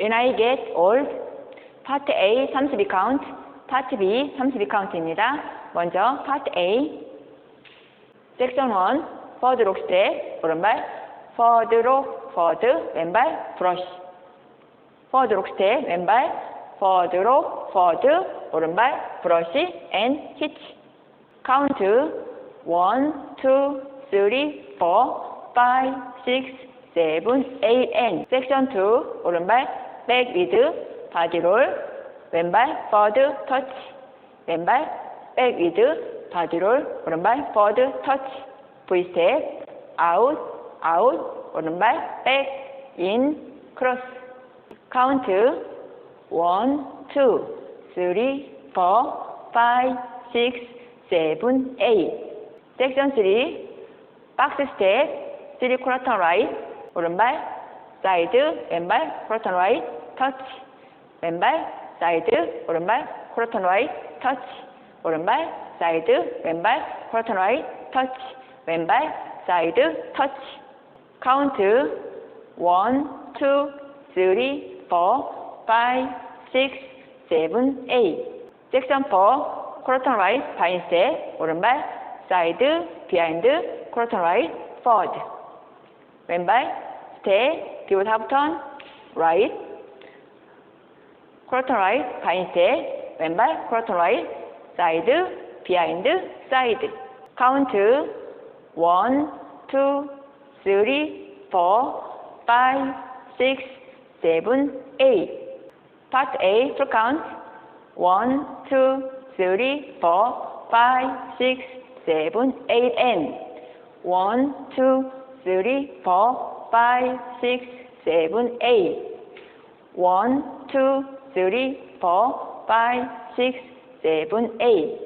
When I get old, 파트 A 32카운트, 파트 B 32카운트입니다. 먼저 파트 A, 섹션 1, 퍼드 록 스텝, 오른발, 퍼드 록, 퍼드, 왼발, 브러쉬. 퍼드 록 스텝, 왼발, 퍼드 록, 퍼드, 오른발, 브러쉬, 앤 히치. 카운트 1, 2, 3, 4, 5, 6, 7, 8, and 섹션 2 오른발 백 위드 바디롤 왼발 버드 터치 왼발 백 위드 바디롤 오른발 버드 터치 V스텝 아웃 아웃 오른발 백 인 크로스 카운트 1, 2, 3, 4, 5, 6, 7, 8 섹션 3 박스 스텝 3 쿼터 라이트 오른발, 사이드, 왼발, 크로턴 라이트, 터치. 왼발, 사이드, 오른발, 크로턴 라이트, 터치. 오른발, 사이드, 왼발, 크로턴 라이트, 터치. 왼발, 사이드, 터치. 카운트 1, 2, 3, 4, 5, 6, 7, 8. 섹션 4, 크로턴 라이트, 바인스텝, 오른발, 사이드, 비하인드, 크로턴 라이트, 포워드. 왼발 스테 비웃 하프턴 라이트 크로턴 라이트 바인스테 왼발 크로턴 라이트 사이드 비하인드 사이드 카운트 1 2 3 4 5 6 7 8 파트 A 풀 카운트 1 2 3 4 5 6 7 8 and. 1 2 three, four, five, six, seven, eight. One, two, three, four, five, six, seven, eight.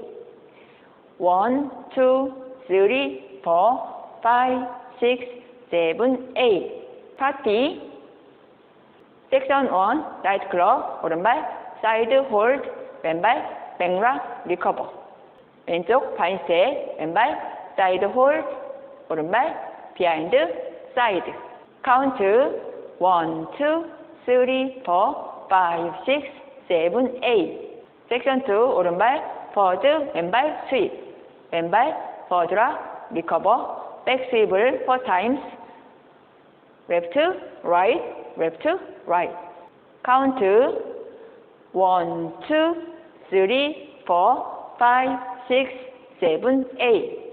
One, two, three, four, five, six, seven, eight. 파티 섹션 1 라이트 클럽 오른발 사이드 홀드 왼발 백락 리커버 왼쪽 바인스텝 왼발 사이드 홀드 오른발 behind, side. Count 1, 2, 3, 4, 5, 6, 7, 8. Section 2, 오른발, forward, 왼발, sweep. 왼발, forward라, recover. back sweep을 4 times. left, right, left, right. Count 1, 2, 3, 4, 5, 6, 7, 8.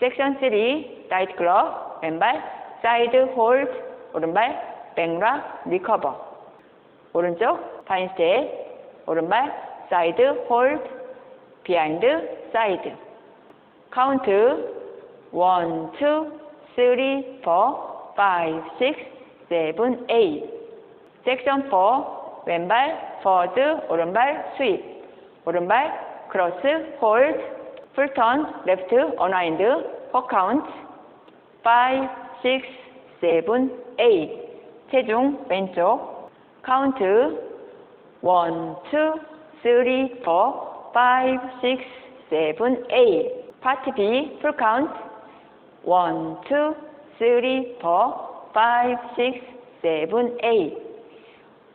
Section 3, 라이트 클럽, 왼발, 사이드 홀드, 오른발, 백락, 리커버. 오른쪽, 파인스텝, 오른발, 사이드 홀드, 비하인드, 사이드. 카운트 1, 2, 3, 4, 5, 6, 7, 8. 섹션 4, 왼발, 포워드, 오른발, 스윗. 오른발, 크로스, 홀드, 풀턴, 레프트, 어나인드, 퍼 카운트, 5, 6, 7, 8 체중 왼쪽 카운트 1, 2, 3, 4, 5, 6, 7, 8 파트 B 풀 카운트 1, 2, 3, 4, 5, 6, 7, 8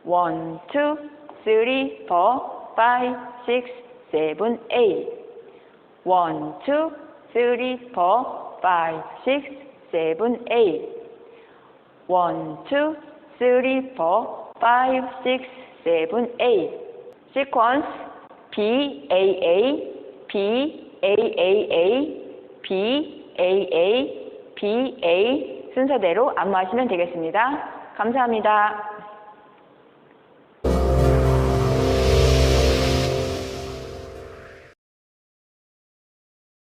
1, 2, 3, 4, 5, 6, 7, 8 1, 2, 3, 4, 5, 6, seven, eight. One, two, three, four, five, six, seven, eight. Sequence P A A P A A A P A A P A 순서대로 안무하시면 되겠습니다. 감사합니다.